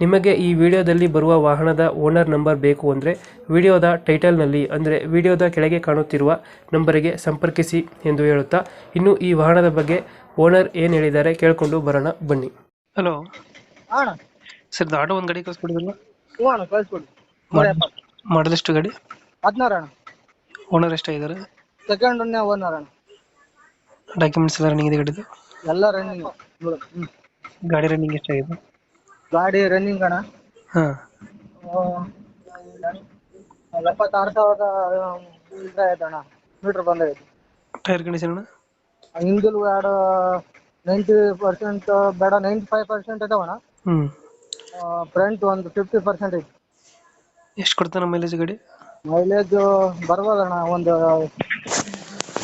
ನಿಮಗೆ ಈ ವಿಡಿಯೋದಲ್ಲಿ ಬರುವ ವಾಹನದ ಓನರ್ ನಂಬರ್ ಬೇಕು ಅಂದರೆ ವಿಡಿಯೋದ ಟೈಟಲ್ನಲ್ಲಿ ಅಂದರೆ ವಿಡಿಯೋದ ಕೆಳಗೆ ಕಾಣುತ್ತಿರುವ ನಂಬರಿಗೆ ಸಂಪರ್ಕಿಸಿ ಎಂದು ಹೇಳುತ್ತಾ ಇನ್ನು ಈ ವಾಹನದ ಬಗ್ಗೆ ಓನರ್ ಏನು ಹೇಳಿದ್ದಾರೆ ಕೇಳಿಕೊಂಡು ಬರೋಣ ಬನ್ನಿ. ಹಲೋ. ಅಣ್ಣ. ಸರ್ ಇದು ಆಟೋ ಒಂದು ಗಾಡಿ ಕಳಿಸ್ಕೊಡಿದ್ರಲ್ಲ? ಹ್ಞೂ ಅಣ್ಣ ಕಳಿಸ್ಕೊಡಿ. ನೂರ ಎಪ್ಪತ್ತು ಮಾಡಲ್ ಎಷ್ಟು ಗಾಡಿ? ಹದಿನಾರು ಅಣ್ಣ. ಓನರ್ ಎಷ್ಟಾಗಿದ್ದಾರೆ ಸೆಕೆಂಡ್ ಒನ್ನೇ ಓನರ್ ಅಣ್ಣ. ಡಾಕ್ಯುಮೆಂಟ್ಸ್ ಎಲ್ಲ ರನ್ನಿಂಗ್ ಇದೆ ಗಾಡಿದು? ಎಲ್ಲ ರನ್ನಿಂಗ್ ಹ್ಞೂ ಗಾಡಿ ರನ್ನಿಂಗ್ ಎಷ್ಟಾಗಿದೆ? ಗಾಡಿ ರನ್ನಿಂಗ್ ಅಣ್ಣ. ಹಾಂ. ಎಪ್ಪತ್ತಾರು ಸಾವಿರದ ಇದ್ರೆ ಆಯ್ತು ಅಣ್ಣ. ಮೀಟ್ರ್ ಬಂದೈತಿ ಟೈರ್ ಕಂಡೀಷನ್ ಹಿಂದಿಲ್ ಎರಡು ನೈಂಟಿ ಪರ್ಸೆಂಟ್ ಬೇಡ ನೈಂಟಿ ಫೈವ್ ಪರ್ಸೆಂಟ್ ಇದಾವಣ್ಣ ಹ್ಞೂ ಫ್ರಂಟ್ ಒಂದು ಫಿಫ್ಟಿ ಪರ್ಸೆಂಟ್ ಐತಿ. ಎಷ್ಟು ಕೊಡ್ತಾನೆ ಮೈಲೇಜ್ ಗಾಡಿ? ಮೈಲೇಜ್ ಬರ್ಬೋದಣ್ಣ ಒಂದು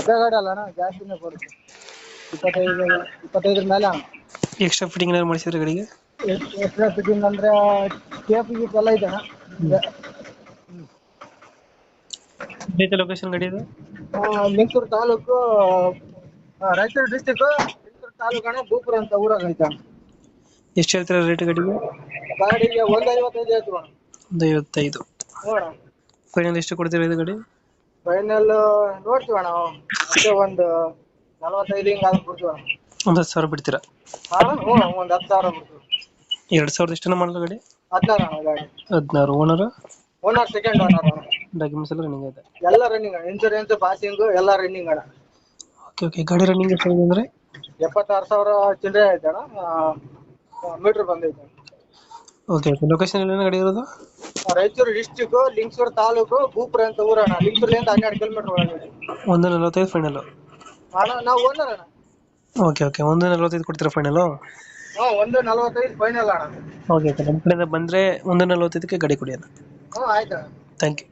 ಅದೇ ಗಾಡಿ ಅಲ್ಲ ಅಣ್ಣ ಜಾಸ್ತಿನೇ ಕೊಡುತ್ತೆ. ಇಪ್ಪತ್ತೈದು ಇಪ್ಪತ್ತೈದರ ಮೇಲೆ ಅಣ್ಣ. ಎಕ್ಸ್ಟ್ರಾ ಫಿಟ್ಟಿಂಗ್ ಏನಾದ್ರು ಮಾಡಿಸಿದ್ರೆ ಗಾಡಿಗೆ? ಎಕ್ಸ್ಟ್ರಾ ಫಿಟ್ಟಿಂಗ್ ಅಂದ್ರೆ ಟೇಪ್ ಗೀಪ್ ಎಲ್ಲ ಇದೆ. ಐತೆ ಲೊಕೇಶನ್ ಗಡಿ ಇದು ಲಿಂಗಸೂರು ತಾಲೂಕು ರಾಯಚೂರು ಡಿಸ್ಟಿಕ್ ಲಿಂಗಸೂರು ತಾಲೂಕು ಅಣ್ಣ ಭೂಪುರ ಅಂತ ಊರಾಗ ಐತೆ. ಎಷ್ಟು ಹೇಳ್ತೀರಾ ರೇಟ್ ಗಡಿಗೆ? ಗಾಡಿಗೆ ಒಂದು ಐವತ್ತೈದು ಆಯ್ತು ಅಣ್ಣ. ಒಂದು ಐವತ್ತೈದು ಫೈನಲ್ ಎಷ್ಟು ಕೊಡ್ತೀರಾ ಇದು ಗಡಿ? ಫೈನಲ್ ನೋಡ್ತೀವಿ ಅಣ್ಣ. ಅಷ್ಟೇ ಒಂದು ನಲವತ್ತೈದು ಹಿಂಗೆ ಆದ್ರೆ ಕೊಡ್ತೀವಿ ಅಣ್ಣ. ಒಂದು ಹತ್ತು ಸಾವಿರ ಬಿಡ್ತೀರಾ? ಒಂದು ಹತ್ತು ಸಾವಿರ ಬಿಡ್ತೀವಿ ಎರಡು ಸಾವಿರದ ಎಷ್ಟು ಮಾಡಲು ಗಾಡಿ? ಹದಿನಾರು ಅಣ್ಣ ಗಾಡಿ. ಹದಿನಾರು. ಓನರ್ ಓನರ್ ಸೆಕೆಂಡ್ ಓನರ್ ಅಣ್ಣ ಡಾಕ್ಯುಮೆಂಟ್ಸ್ ಎಲ್ಲ ರನ್ನಿಂಗ್ ಇದೆ? ಎಲ್ಲ ರನ್ನಿಂಗ್ ಅಣ್ಣ ಇನ್ಸೂರೆನ್ಸ್ ಪಾಸಿಂಗ್ ಎಲ್ಲ ರನ್ನಿಂಗ್ ಅಣ್ಣ ಓಕೆ ಓಕೆ ಗಾಡಿ ರನ್ನಿಂಗ್ ಎಷ್ಟು ಅಂದ್ರೆ? ಎಪ್ಪತ್ತಾರು ಸಾವಿರ ಚಿಲ್ಲರೆ ಆಯ್ತು ಅಣ್ಣ. ಮೀಟ್ರ್ ಬಂದೈತೆ. ಓಕೆ ಓಕೆ ಲೊಕೇಶನ್ ಎಲ್ಲ ಗಾಡಿ ಇರೋದು? ರಾಯಚೂರು ಡಿಸ್ಟಿಕ್ ಲಿಂಗಸೂರು ತಾಲೂಕು ಭೂಪುರ ಅಂತ ಊರಣ್ಣ. ಲಿಂಗಸೂರ್ಲಿಂದ ಹನ್ನೆರಡು ಕಿಲೋಮೀಟರ್ ಒಳಗಡೆ ಒಂದು ನಲವತ್ತೈದು ಫೈನಲ್ ಅಣ್ಣ ನಾವು ಓನರ್ ಅಣ್ಣ. ಓಕೆ ಓಕೆ ಒಂದು ನಲವತ್ತೈದು ಕೊಡ್ತೀರಾ ಫೈನಲು ಹ್ಞೂ ಒಂದು ನಲವತ್ತೈದು ಫೈನಲ್ ಅಣ್ಣ. ಓಕೆ ಓಕೆ ನಮ್ಮ ಕಡೆಯಿಂದ ಬಂದರೆ ಒಂದು ನಲವತ್ತೈದಕ್ಕೆ ಗಡಿ ಕೊಡಿ ಅಣ್ಣ ಹ್ಞೂ ಆಯ್ತು ಥ್ಯಾಂಕ್ ಯು